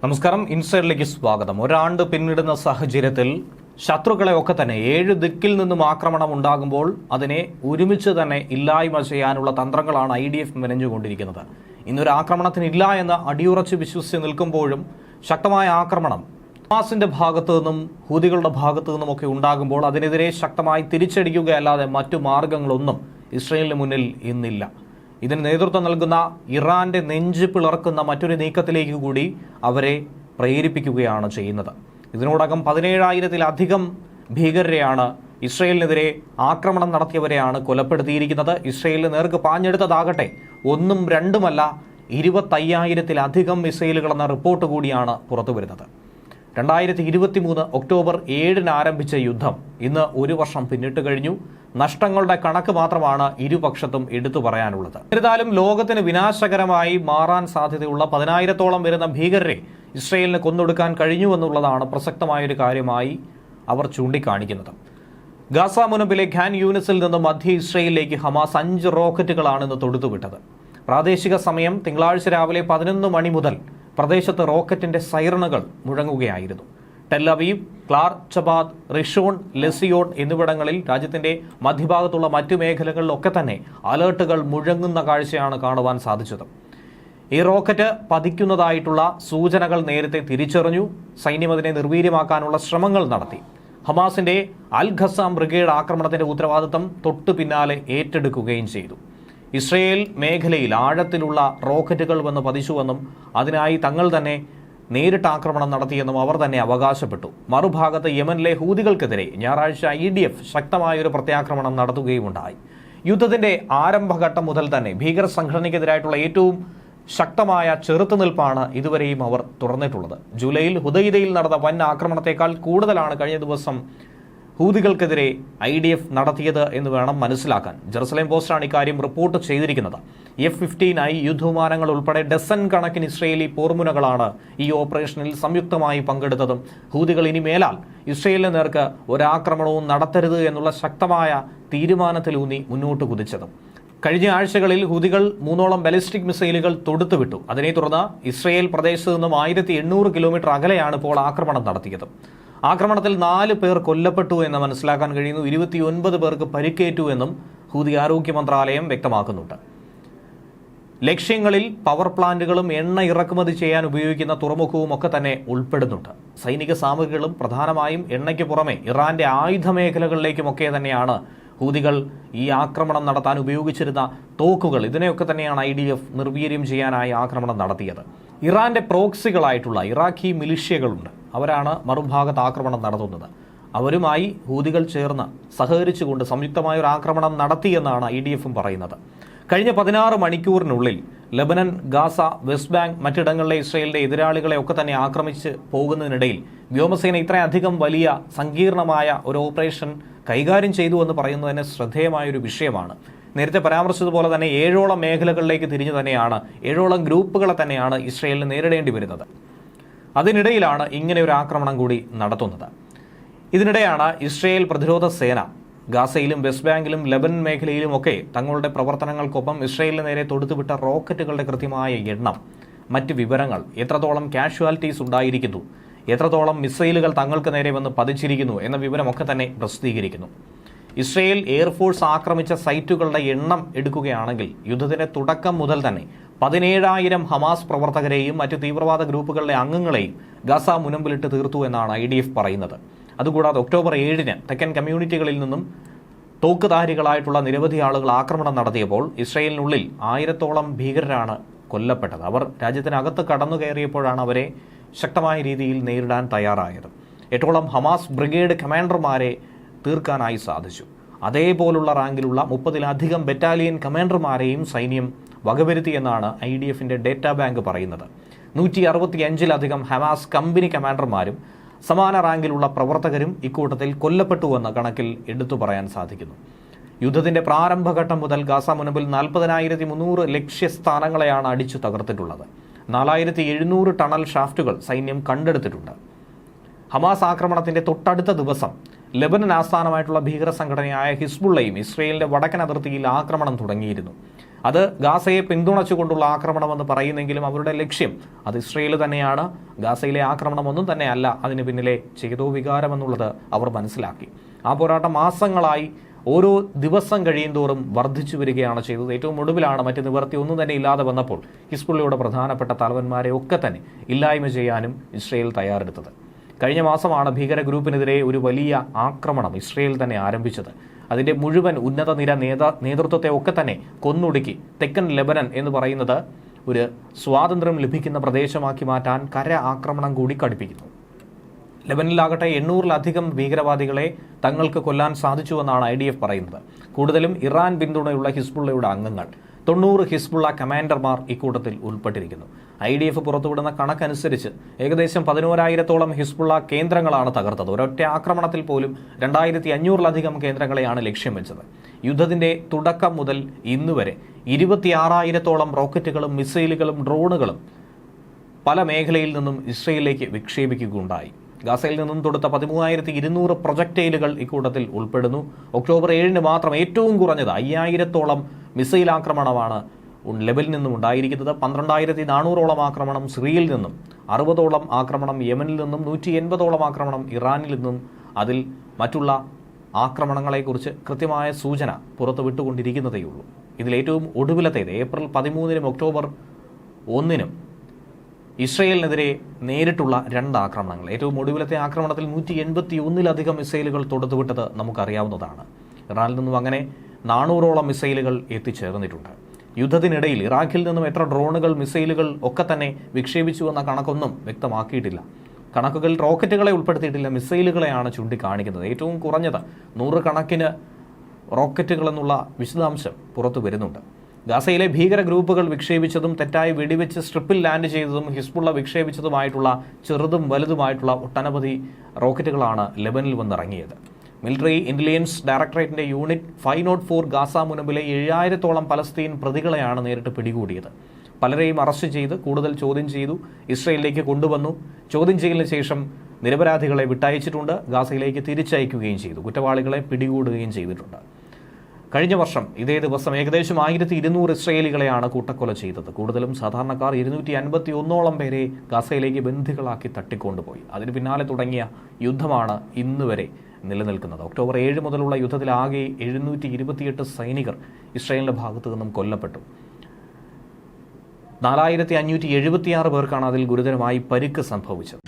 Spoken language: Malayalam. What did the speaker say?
നമസ്കാരം ഇൻസൈഡിലേക്ക് സ്വാഗതം. ഒരാണ്ട് പിന്നിടുന്ന സാഹചര്യത്തിൽ ശത്രുക്കളെ ഒക്കെ തന്നെ ഏഴ് ദിക്കിൽ നിന്നും ആക്രമണം ഉണ്ടാകുമ്പോൾ അതിനെ ഒരുമിച്ച് തന്നെ ഇല്ലായ്മ ചെയ്യാനുള്ള തന്ത്രങ്ങളാണ് ഐ ഡി എഫ് മെനഞ്ഞുകൊണ്ടിരിക്കുന്നത്. ഇന്നൊരു ആക്രമണത്തിനില്ല എന്ന് അടിയുറച്ച് വിശ്വസിച്ച് നിൽക്കുമ്പോഴും ശക്തമായ ആക്രമണം ഹമാസിന്റെ ഭാഗത്തു നിന്നും ഹൂതികളുടെ ഭാഗത്തു നിന്നുമൊക്കെ ഉണ്ടാകുമ്പോൾ അതിനെതിരെ ശക്തമായി തിരിച്ചടിക്കുകയല്ലാതെ മറ്റു മാർഗങ്ങളൊന്നും ഇസ്രയേലിന് മുന്നിൽ ഇന്നില്ല. ഇതിന് നേതൃത്വം നൽകുന്ന ഇറാന്റെ നെഞ്ച് പിളർക്കുന്ന മറ്റൊരു നീക്കത്തിലേക്ക് കൂടി അവരെ പ്രേരിപ്പിക്കുകയാണ് ചെയ്യുന്നത്. ഇതിനോടകം പതിനേഴായിരത്തിലധികം ഭീകരരെയാണ് ഇസ്രയേലിനെതിരെ ആക്രമണം നടത്തിയവരെയാണ് കൊലപ്പെടുത്തിയിരിക്കുന്നത്. ഇസ്രയേലിന് നേർക്ക് പാഞ്ഞെടുത്തതാകട്ടെ ഒന്നും രണ്ടുമല്ല ഇരുപത്തയ്യായിരത്തിലധികം മിസൈലുകൾ എന്ന റിപ്പോർട്ട് കൂടിയാണ് പുറത്തു വരുന്നത് രണ്ടായിരത്തി ഇരുപത്തി മൂന്ന് ഒക്ടോബർ ഏഴിന് ആരംഭിച്ച യുദ്ധം ഇന്ന് ഒരു വർഷം പിന്നിട്ട് കഴിഞ്ഞു. നഷ്ടങ്ങളുടെ കണക്ക് മാത്രമാണ് ഇരുപക്ഷത്തും എടുത്തു പറയാനുള്ളത്. എന്നിരുന്നാലും ലോകത്തിന് വിനാശകരമായി മാറാൻ സാധ്യതയുള്ള പതിനായിരത്തോളം വരുന്ന ഭീകരരെ ഇസ്രയേലിന് കൊന്നൊടുക്കാൻ കഴിഞ്ഞു എന്നുള്ളതാണ് പ്രസക്തമായൊരു കാര്യമായി അവർ ചൂണ്ടിക്കാണിക്കുന്നത്. ഗാസ മുനമ്പിലെ ഖാൻ യൂണിസിൽ നിന്നും മധ്യ ഇസ്രയേലിലേക്ക് ഹമാസ് അഞ്ച് റോക്കറ്റുകളാണ് ഇന്ന് തൊടുത്തുവിട്ടത്. പ്രാദേശിക സമയം തിങ്കളാഴ്ച രാവിലെ പതിനൊന്ന് മണി മുതൽ പ്രദേശത്ത് റോക്കറ്റിന്റെ സൈറണുകൾ മുഴങ്ങുകയായിരുന്നു. ടെല്ലവീവ് ക്ലാർ ചബാദ് റിഷോൺ ലെസിയോൺ എന്നിവിടങ്ങളിൽ രാജ്യത്തിന്റെ മധ്യഭാഗത്തുള്ള മറ്റു മേഖലകളിലൊക്കെ തന്നെ അലേർട്ടുകൾ മുഴങ്ങുന്ന കാഴ്ചയാണ് കാണുവാൻ സാധിച്ചത്. ഈ റോക്കറ്റ് പതിക്കുന്നതായിട്ടുള്ള സൂചനകൾ നേരത്തെ തിരിച്ചറിഞ്ഞു. സൈന്യം അതിനെ നിർവീര്യമാക്കാനുള്ള ശ്രമങ്ങൾ നടത്തി. ഹമാസിന്റെ അൽ ഖസാം ബ്രിഗേഡ് ആക്രമണത്തിന്റെ ഉത്തരവാദിത്തം തൊട്ടു പിന്നാലെ ഏറ്റെടുക്കുകയും ചെയ്തു. ഇസ്രയേൽ മേഖലയിൽ ആഴത്തിലുള്ള റോക്കറ്റുകൾ വന്ന് പതിച്ചുവെന്നും അതിനായി തങ്ങൾ തന്നെ നേരിട്ട് ആക്രമണം നടത്തിയെന്നും അവർ തന്നെ അവകാശപ്പെട്ടു. മറുഭാഗത്ത് യമനിലെ ഹൂതികൾക്കെതിരെ ഞായറാഴ്ച ഇ ഡി എഫ് ശക്തമായൊരു പ്രത്യാക്രമണം നടത്തുകയുമുണ്ടായി. യുദ്ധത്തിന്റെ ആരംഭഘട്ടം മുതൽ തന്നെ ഭീകര സംഘടനയ്ക്കെതിരായിട്ടുള്ള ഏറ്റവും ശക്തമായ ചെറുത്തുനിൽപ്പാണ് ഇതുവരെയും അവർ തുറന്നിട്ടുള്ളത്. ജൂലൈയിൽ ഹുദൈദയിൽ നടന്ന വൻ ആക്രമണത്തെക്കാൾ കൂടുതലാണ് കഴിഞ്ഞ ദിവസം ഹൂതികൾക്കെതിരെ ഐ ഡി എഫ് നടത്തിയത് എന്ന് വേണം മനസ്സിലാക്കാൻ. ജെറുസലേം പോസ്റ്റാണ് ഇക്കാര്യം റിപ്പോർട്ട് ചെയ്തിരിക്കുന്നത്. എഫ് ഫിഫ്റ്റീൻ ഐ യുദ്ധവിമാനങ്ങൾ ഉൾപ്പെടെ ഡസൻ കണക്കിന് ഇസ്രയേലി പോർമുനകളാണ് ഈ ഓപ്പറേഷനിൽ സംയുക്തമായി പങ്കെടുത്തതും. ഹൂതികൾ ഇനി മേലാൽ ഇസ്രയേലിന് നേർക്ക് ഒരാക്രമണവും നടത്തരുത് എന്നുള്ള ശക്തമായ തീരുമാനത്തിലൂന്നി മുന്നോട്ട് കുതിച്ചതും. കഴിഞ്ഞ ആഴ്ചകളിൽ ഹൂതികൾ മൂന്നോളം ബാലിസ്റ്റിക് മിസൈലുകൾ തൊടുത്തുവിട്ടു. അതിനെ തുടർന്ന് ഇസ്രയേൽ പ്രദേശത്ത് നിന്നും ആയിരത്തി എണ്ണൂറ് കിലോമീറ്റർ അകലെയാണ് ഇപ്പോൾ ആക്രമണം നടത്തിയത്. ആക്രമണത്തിൽ നാല് പേർ കൊല്ലപ്പെട്ടു എന്ന് മനസ്സിലാക്കാൻ കഴിയുന്നു. ഇരുപത്തിയൊൻപത് പേർക്ക് പരിക്കേറ്റു എന്നും ഹൂതി ആരോഗ്യ മന്ത്രാലയം വ്യക്തമാക്കുന്നുണ്ട്. ലക്ഷ്യങ്ങളിൽ പവർ പ്ലാന്റുകളും എണ്ണ ഇറക്കുമതി ചെയ്യാൻ ഉപയോഗിക്കുന്ന തുറമുഖവും ഒക്കെ തന്നെ ഉൾപ്പെടുന്നുണ്ട്. സൈനിക സാമഗ്രികളും പ്രധാനമായും എണ്ണയ്ക്ക് പുറമെ ഇറാന്റെ ആയുധ മേഖലകളിലേക്കുമൊക്കെ തന്നെയാണ് ഹൂതികൾ ഈ ആക്രമണം നടത്താൻ ഉപയോഗിച്ചിരുന്ന തോക്കുകൾ. ഇതിനെയൊക്കെ തന്നെയാണ് ഐ ഡി എഫ് നിർവീര്യം ചെയ്യാനായി ആക്രമണം നടത്തിയത്. ഇറാന്റെ പ്രോക്സികളായിട്ടുള്ള ഇറാഖി മിലിഷ്യകളുണ്ട്. അവരാണ് മറുഭാഗത്ത് ആക്രമണം നടത്തുന്നത്. അവരുമായി ഹൂതികൾ ചേർന്ന് സഹകരിച്ചുകൊണ്ട് സംയുക്തമായ ഒരു ആക്രമണം നടത്തിയെന്നാണ് ഐ ഡി എഫും പറയുന്നത്. കഴിഞ്ഞ പതിനാറ് മണിക്കൂറിനുള്ളിൽ ലബനൻ ഗാസ വെസ്റ്റ് ബാങ്ക് മറ്റിടങ്ങളിലെ ഇസ്രയേലിന്റെ എതിരാളികളെ ഒക്കെ തന്നെ ആക്രമിച്ച് പോകുന്നതിനിടയിൽ വ്യോമസേന ഇത്രയധികം വലിയ സങ്കീർണമായ ഒരു ഓപ്പറേഷൻ കൈകാര്യം ചെയ്തു എന്ന് പറയുന്നത് തന്നെ ശ്രദ്ധേയമായ ഒരു വിഷയമാണ്. നേരത്തെ പരാമർശിച്ചതുപോലെ തന്നെ ഏഴോളം മേഖലകളിലേക്ക് തിരിഞ്ഞു തന്നെയാണ് ഏഴോളം ഗ്രൂപ്പുകളെ തന്നെയാണ് ഇസ്രയേലിന് നേരിടേണ്ടി വരുന്നത്. അതിനിടയിലാണ് ഇങ്ങനെ ഒരു ആക്രമണം കൂടി നടത്തുന്നത്. ഇതിനിടെയാണ് ഇസ്രയേൽ പ്രതിരോധ സേന ഗാസയിലും വെസ്റ്റ് ബാങ്കിലും ലെബൻ മേഖലയിലും ഒക്കെ തങ്ങളുടെ പ്രവർത്തനങ്ങൾക്കൊപ്പം ഇസ്രയേലിന് നേരെ തൊടുത്തുവിട്ട റോക്കറ്റുകളുടെ കൃത്യമായ എണ്ണം. മറ്റ് വിവരങ്ങൾ എത്രത്തോളം കാഷ്വാലിറ്റീസ് ഉണ്ടായിരിക്കുന്നു എത്രത്തോളം മിസൈലുകൾ തങ്ങൾക്ക് നേരെ വന്ന് പതിച്ചിരിക്കുന്നു എന്ന വിവരമൊക്കെ തന്നെ പ്രസിദ്ധീകരിക്കുന്നു. ഇസ്രയേൽ എയർഫോഴ്സ് ആക്രമിച്ച സൈറ്റുകളുടെ എണ്ണം എടുക്കുകയാണെങ്കിൽ യുദ്ധത്തിന്റെ തുടക്കം മുതൽ തന്നെ പതിനേഴായിരം ഹമാസ് പ്രവർത്തകരെയും മറ്റ് തീവ്രവാദ ഗ്രൂപ്പുകളിലെ അംഗങ്ങളെയും ഗസ മുനമ്പിലിട്ട് തീർത്തു എന്നാണ് ഐ ഡി എഫ് പറയുന്നത്. അതുകൂടാതെ ഒക്ടോബർ ഏഴിന് തെക്കൻ കമ്മ്യൂണിറ്റികളിൽ നിന്നും തോക്കുധാരികളായിട്ടുള്ള നിരവധി ആളുകൾ ആക്രമണം നടത്തിയപ്പോൾ ഇസ്രയേലിനുള്ളിൽ ആയിരത്തോളം ഭീകരരാണ് കൊല്ലപ്പെട്ടത്. അവർ രാജ്യത്തിനകത്ത് കടന്നു കയറിയപ്പോഴാണ് അവരെ ശക്തമായ രീതിയിൽ നേരിടാൻ തയ്യാറായത്. എട്ടോളം ഹമാസ് ബ്രിഗേഡ് കമാൻഡർമാരെ തീർക്കാനായി സാധിച്ചു. അതേപോലുള്ള റാങ്കിലുള്ള മുപ്പതിലധികം ബറ്റാലിയൻ കമാൻഡർമാരെയും സൈന്യം വകവരുത്തിയെന്നാണ് ഐ ഡി എഫിന്റെ ഡേറ്റാ ബാങ്ക് പറയുന്നത്. നൂറ്റി അറുപത്തിയഞ്ചിലധികം ഹമാസ് കമ്പനി കമാൻഡർമാരും സമാന റാങ്കിലുള്ള പ്രവർത്തകരും ഇക്കൂട്ടത്തിൽ കൊല്ലപ്പെട്ടുവെന്ന കണക്കിൽ എടുത്തു പറയാൻ സാധിക്കുന്നു. യുദ്ധത്തിന്റെ പ്രാരംഭഘട്ടം മുതൽ ഗാസ മുനമ്പിൽ നാൽപ്പതിനായിരത്തി മുന്നൂറ് ലക്ഷ്യസ്ഥാനങ്ങളെയാണ് അടിച്ചു തകർത്തിട്ടുള്ളത്. നാലായിരത്തി എഴുന്നൂറ് ടണൽ ഷാഫ്റ്റുകൾ സൈന്യം കണ്ടെടുത്തിട്ടുണ്ട്. ഹമാസ് ആക്രമണത്തിന്റെ തൊട്ടടുത്ത ദിവസം ലബനൻ ആസ്ഥാനമായിട്ടുള്ള ഭീകര സംഘടനയായ ഹിസ്ബുള്ളയും ഇസ്രയേലിന്റെ വടക്കൻ അതിർത്തിയിൽ ആക്രമണം തുടങ്ങിയിരുന്നു. അത് ഗാസയെ പിന്തുണച്ചുകൊണ്ടുള്ള ആക്രമണമെന്ന് പറയുന്നെങ്കിലും അവരുടെ ലക്ഷ്യം അത് ഇസ്രയേൽ തന്നെയാണ്. ഗാസയിലെ ആക്രമണമൊന്നും തന്നെ അല്ല അതിന് പിന്നിലെ ചെയ്തോ വികാരമെന്നുള്ളത് അവർ മനസ്സിലാക്കി. ആ പോരാട്ടം മാസങ്ങളായി ഓരോ ദിവസം കഴിയുന്തോറും വർദ്ധിച്ചു വരികയാണ് ചെയ്തത്. ഏറ്റവും ഒടുവിലാണ് മറ്റ് നിവർത്തി ഒന്നും തന്നെ ഇല്ലാതെ വന്നപ്പോൾ ഹിസ്ബുള്ളയുടെ പ്രധാനപ്പെട്ട തലവന്മാരെ ഒക്കെ തന്നെ ഇല്ലായ്മ ചെയ്യാനും ഇസ്രയേൽ തയ്യാറെടുത്തത്. കഴിഞ്ഞ മാസമാണ് ഭീകര ഗ്രൂപ്പിനെതിരെ ഒരു വലിയ ആക്രമണം ഇസ്രയേൽ തന്നെ ആരംഭിച്ചത്. അതിന്റെ മുഴുവൻ ഉന്നത നിര നേതാ നേതൃത്വത്തെ ഒക്കെ തന്നെ കൊന്നൊടുക്കി. തെക്കൻ ലെബനൻ എന്ന് പറയുന്നത് ഒരു സ്വാതന്ത്ര്യം ലഭിക്കുന്ന പ്രദേശമാക്കി മാറ്റാൻ കര ആക്രമണം കൂടി കടുപ്പിക്കുന്നു. ലെബനിലാകട്ടെ എണ്ണൂറിലധികം ഭീകരവാദികളെ തങ്ങൾക്ക് കൊല്ലാൻ സാധിച്ചുവെന്നാണ് ഐ ഡി എഫ് പറയുന്നത്. കൂടുതലും ഇറാൻ പിന്തുണയുള്ള ഹിസ്ബുള്ളയുടെ അംഗങ്ങൾ. തൊണ്ണൂറ് ഹിസ്ബുള്ള കമാൻഡർമാർ ഇക്കൂട്ടത്തിൽ ഉൾപ്പെട്ടിരിക്കുന്നു. ഐ ഡി എഫ് പുറത്തുവിടുന്ന കണക്കനുസരിച്ച് ഏകദേശം പതിനോരായിരത്തോളം ഹിസ്ബുള്ള കേന്ദ്രങ്ങളാണ് തകർത്തത്. ഒരൊറ്റ ആക്രമണത്തിൽ പോലും രണ്ടായിരത്തി അഞ്ഞൂറിലധികം കേന്ദ്രങ്ങളെയാണ് ലക്ഷ്യം വെച്ചത്. യുദ്ധത്തിന്റെ തുടക്കം മുതൽ ഇന്നുവരെ ഇരുപത്തിയാറായിരത്തോളം റോക്കറ്റുകളും മിസൈലുകളും ഡ്രോണുകളും പല മേഖലയിൽ നിന്നും ഇസ്രയേലിലേക്ക് വിക്ഷേപിക്കുകയുണ്ടായി. ഗാസയിൽ നിന്നും തൊടുത്ത പതിമൂവായിരത്തി ഇരുന്നൂറ് പ്രൊജക്ടൈലുകൾ ഇക്കൂട്ടത്തിൽ ഉൾപ്പെടുന്നു. ഒക്ടോബർ ഏഴിന് മാത്രം ഏറ്റവും കുറഞ്ഞത് അയ്യായിരത്തോളം മിസൈൽ ആക്രമണമാണ് ലെബനിൽ നിന്നും ഉണ്ടായിരിക്കുന്നത്. പന്ത്രണ്ടായിരത്തി നാനൂറോളം ആക്രമണം സിറിയയിൽ നിന്നും അറുപതോളം ആക്രമണം യമനിൽ നിന്നും നൂറ്റി എൺപതോളം ആക്രമണം ഇറാനിൽ നിന്നും. അതിൽ മറ്റുള്ള ആക്രമണങ്ങളെക്കുറിച്ച് കൃത്യമായ സൂചന പുറത്തു വിട്ടുകൊണ്ടിരിക്കുന്നതേയുള്ളൂ. ഇതിൽ ഏറ്റവും ഒടുവിലത്തേത് ഏപ്രിൽ പതിമൂന്നിനും ഒക്ടോബർ ഒന്നിനും ഇസ്രയേലിനെതിരെ നേരിട്ടുള്ള രണ്ട് ആക്രമണങ്ങൾ ഏറ്റവും ഒടുവിലത്തെ ആക്രമണത്തിൽ നൂറ്റി എൺപത്തി ഒന്നിലധികം മിസൈലുകൾ തൊടുത്തുവിട്ടത് നമുക്കറിയാവുന്നതാണ്. ഇറാനിൽ നിന്നും അങ്ങനെ നാനൂറോളം മിസൈലുകൾ എത്തിച്ചേർന്നിട്ടുണ്ട്. യുദ്ധത്തിനിടയിൽ ഇറാഖിൽ നിന്നും എത്ര ഡ്രോണുകൾ മിസൈലുകൾ ഒക്കെ തന്നെ വിക്ഷേപിച്ചു എന്ന കണക്കൊന്നും വ്യക്തമാക്കിയിട്ടില്ല. കണക്കുകൾ റോക്കറ്റുകളെ ഉൾപ്പെടുത്തിയിട്ടില്ല മിസൈലുകളെയാണ് ചൂണ്ടിക്കാണിക്കുന്നത്. ഏറ്റവും കുറഞ്ഞത് നൂറുകണക്കിന് റോക്കറ്റുകൾ എന്നുള്ള വിശദാംശം പുറത്തു വരുന്നുണ്ട്. ഗാസയിലെ ഭീകര ഗ്രൂപ്പുകൾ വിക്ഷേപിച്ചതും തെറ്റായി വെടിവെച്ച് സ്ട്രിപ്പിൽ ലാൻഡ് ചെയ്തതും ഹിസ്ബുള്ള വിക്ഷേപിച്ചതുമായിട്ടുള്ള ചെറുതും വലുതുമായിട്ടുള്ള ഒട്ടനവധി റോക്കറ്റുകളാണ് ലെബനിൽ വന്നിറങ്ങിയത്. Military intelligence ഡയറക്ടറേറ്റിന്റെ unit five nought four Gaza മുനമ്പിലെ ഏഴായിരത്തോളം പലസ്തീൻ പ്രതികളെയാണ് നേരിട്ട് പിടികൂടിയത്. പലരെയും അറസ്റ്റ് ചെയ്ത് കൂടുതൽ ചോദ്യം ചെയ്തു ഇസ്രയേലിലേക്ക് കൊണ്ടുവന്നു. ചോദ്യം ചെയ്യലിന് ശേഷം നിരപരാധികളെ വിട്ടയച്ചിട്ടുണ്ട്. ഗാസയിലേക്ക് തിരിച്ചയക്കുകയും ചെയ്തു. കുറ്റവാളികളെ പിടികൂടുകയും ചെയ്തിട്ടുണ്ട്. കഴിഞ്ഞ വർഷം ഇതേ ദിവസം ഏകദേശം ആയിരത്തി ഇരുന്നൂറ് ഇസ്രയേലികളെയാണ് കൂട്ടക്കൊല ചെയ്തത്. കൂടുതലും സാധാരണക്കാർ ഇരുന്നൂറ്റി അൻപത്തി ഒന്നോളം പേരെ ഗാസയിലേക്ക് ബന്ധികളാക്കി തട്ടിക്കൊണ്ടുപോയി. അതിന് പിന്നാലെ തുടങ്ങിയ യുദ്ധമാണ് ഇന്ന് വരെ നിലനിൽക്കുന്നത്. ഒക്ടോബർ ഏഴ് മുതലുള്ള യുദ്ധത്തിൽ ആകെ എഴുന്നൂറ്റി ഇരുപത്തിയെട്ട് സൈനികർ ഇസ്രയേലിന്റെ ഭാഗത്തു നിന്നും കൊല്ലപ്പെട്ടു. നാലായിരത്തി അഞ്ഞൂറ്റി എഴുപത്തിയാറ് പേർക്കാണ് അതിൽ ഗുരുതരമായി പരിക്ക് സംഭവിച്ചത്.